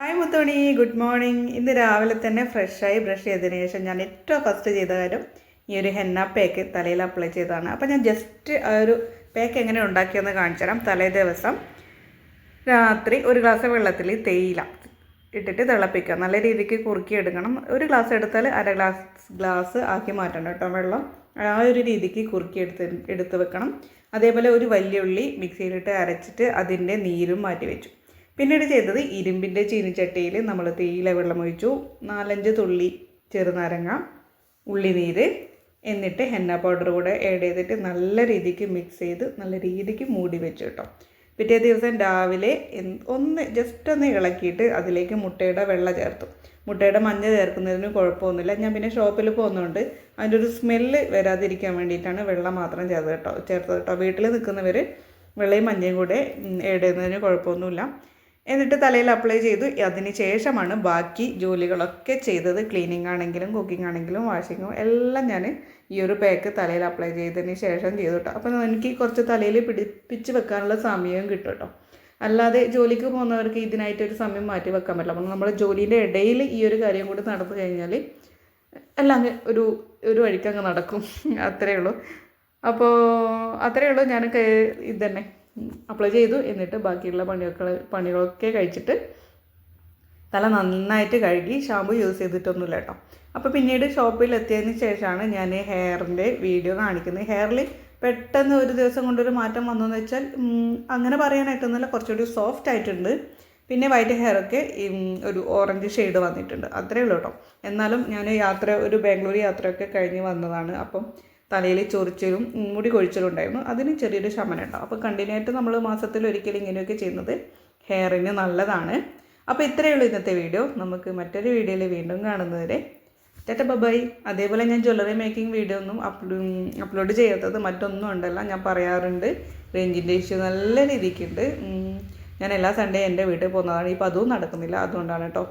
Hi മുത്തോണി good morning ഇന്ന് രാവിലെ തന്നെ ഫ്രഷായി ബ്രഷ് ചെയ്തതിന് ശേഷം ഞാൻ ഏറ്റവും ഫസ്റ്റ് ചെയ്ത കാര്യം ഈ ഒരു ഹെന്ന പേക്ക് തലയിൽ അപ്ലൈ ചെയ്തതാണ്. അപ്പോൾ ഞാൻ ജസ്റ്റ് ആ ഒരു പേക്ക് എങ്ങനെ ഉണ്ടാക്കിയെന്ന് കാണിച്ചു തരാം. തലേ ദിവസം രാത്രി ഒരു ഗ്ലാസ് വെള്ളത്തിൽ തേയില ഇട്ടിട്ട് തിളപ്പിക്കുക. നല്ല രീതിക്ക് കുറുക്കി എടുക്കണം ഒരു ഗ്ലാസ് എടുത്താൽ അര ഗ്ലാസ് ഗ്ലാസ് ആക്കി മാറ്റണം കേട്ടോ വെള്ളം. ആ ഒരു രീതിക്ക് കുറുക്കി എടുത്ത് എടുത്ത് വെക്കണം. അതേപോലെ ഒരു വലിയ ഉള്ളി മിക്സിയിലിട്ട് അരച്ചിട്ട് അതിന്റെ നീരും മാറ്റി വെച്ചു. പിന്നീട് ചെയ്തത് ഇരുമ്പിന്റെ ചീനിച്ചട്ടിയിൽ നമ്മൾ തേയില വെള്ളം ഒഴിച്ചു നാലഞ്ച് തുള്ളി ചെറുനാരങ്ങ ഉള്ളിനീര് എന്നിട്ട് ഹെന്ന പൗഡർ കൂടെ ആഡ് ചെയ്തിട്ട് നല്ല രീതിക്ക് മിക്സ് ചെയ്ത് നല്ല രീതിക്ക് മൂടി വെച്ചു കേട്ടോ. പിറ്റേ ദിവസം രാവിലെ ഒന്ന് ജസ്റ്റ് ഒന്ന് ഇളക്കിയിട്ട് അതിലേക്ക് മുട്ടയുടെ വെള്ള ചേർത്തു. മുട്ടയുടെ മഞ്ഞ ചേർക്കുന്നതിന് കുഴപ്പമൊന്നുമില്ല. ഞാൻ പിന്നെ ഷോപ്പിൽ പോകുന്നതുകൊണ്ട് അതിന്റെ ഒരു സ്മെല്ല് വരാതിരിക്കാൻ വേണ്ടിയിട്ടാണ് വെള്ളം മാത്രം ചേർത്ത് കേട്ടോ. ചേർത്തത് കേട്ടോ. വീട്ടിൽ നിൽക്കുന്നവർ വെള്ളയും മഞ്ഞയും കൂടെ ആഡ് ചെയ്യുന്നതിന് കുഴപ്പമൊന്നുമില്ല. എന്നിട്ട് തലയിൽ അപ്ലൈ ചെയ്തു. അതിന് ശേഷമാണ് ബാക്കി ജോലികളൊക്കെ ചെയ്തത്. ക്ലീനിങ് ആണെങ്കിലും കുക്കിംഗ് ആണെങ്കിലും വാഷിങ്ങും എല്ലാം ഞാൻ ഈ ഒരു പാക്ക് തലയിൽ അപ്ലൈ ചെയ്തതിന് ശേഷം ചെയ്തു കേട്ടോ അപ്പം എനിക്ക് കുറച്ച് തലയിൽ പിടിപ്പിച്ച് വെക്കാനുള്ള സമയവും കിട്ടും കേട്ടോ അല്ലാതെ ജോലിക്ക് പോകുന്നവർക്ക് ഇതിനായിട്ടൊരു സമയം മാറ്റി വെക്കാൻ പറ്റില്ല. അപ്പം നമ്മുടെ ജോലീന്റെ ഇടയിൽ ഈ ഒരു കാര്യം കൂടി നടന്നു കഴിഞ്ഞാൽ എല്ലാം ഒരു ഒരു വഴിക്കങ്ങ് നടക്കും. അത്രയേ ഉള്ളൂ. അപ്പോൾ അത്രയേ ഉള്ളൂ. ഞാൻ ഇതന്നെ. തന്നെ അപ്ലൈ ചെയ്തു. എന്നിട്ട് ബാക്കിയുള്ള പണിയൊക്കെ പണികളൊക്കെ കഴിച്ചിട്ട് തല നന്നായിട്ട് കഴുകി ഷാമ്പു യൂസ് ചെയ്തിട്ടൊന്നുമില്ല കേട്ടോ. അപ്പോൾ പിന്നീട് ഷോപ്പിൽ എത്തിയതിന് ശേഷമാണ് ഞാൻ ഹെയറിന്റെ വീഡിയോ കാണിക്കുന്നത്. ഹെയറിൽ പെട്ടെന്ന് ഒരു ദിവസം കൊണ്ടൊരു മാറ്റം വന്നെന്ന് വെച്ചാൽ അങ്ങനെ പറയാനായിട്ടൊന്നുമില്ല കുറച്ചുകൂടി സോഫ്റ്റ് ആയിട്ടുണ്ട്. പിന്നെ വൈറ്റ് ഹെയറൊക്കെ ഒരു ഓറഞ്ച് ഷെയ്ഡ് വന്നിട്ടുണ്ട്. അത്രയേ ഉള്ളൂ കേട്ടോ. എന്നാലും ഞാൻ യാത്ര ഒരു ബാംഗ്ലൂർ യാത്രയൊക്കെ കഴിഞ്ഞ് വന്നതാണ്. അപ്പം തലയിൽ ചൊറിച്ചിലും മുടി കൊഴിച്ചിലും ഉണ്ടായിരുന്നു. അതിന് ചെറിയൊരു ശമനം ഉണ്ടാവും. അപ്പോൾ കണ്ടിന്യൂ ആയിട്ട് നമ്മൾ മാസത്തിൽ ഒരിക്കലും ഇങ്ങനെയൊക്കെ ചെയ്യുന്നത് ഹെയറിന് നല്ലതാണ്. അപ്പോൾ ഇത്രയേ ഉള്ളൂ ഇന്നത്തെ വീഡിയോ. നമുക്ക് മറ്റൊരു വീഡിയോയിൽ വീണ്ടും കാണുന്നവരെ ടാറ്റ ബബായ് അതേപോലെ ഞാൻ ജ്വല്ലറി മേക്കിംഗ് വീഡിയോ ഒന്നും അപ്ലോ അപ്ലോഡ് ചെയ്യാത്തത് മറ്റൊന്നും ഉണ്ടല്ല. ഞാൻ പറയാറുണ്ട് റേഞ്ചിന്റെ ഇഷ്യൂ നല്ല രീതിക്കുണ്ട്. ഞാൻ എല്ലാ സൺഡേ എന്റെ വീട്ടിൽ പോകുന്നതാണ്. ഇപ്പോൾ അതും നടക്കുന്നില്ല. അതുകൊണ്ടാണ് കേട്ടോ.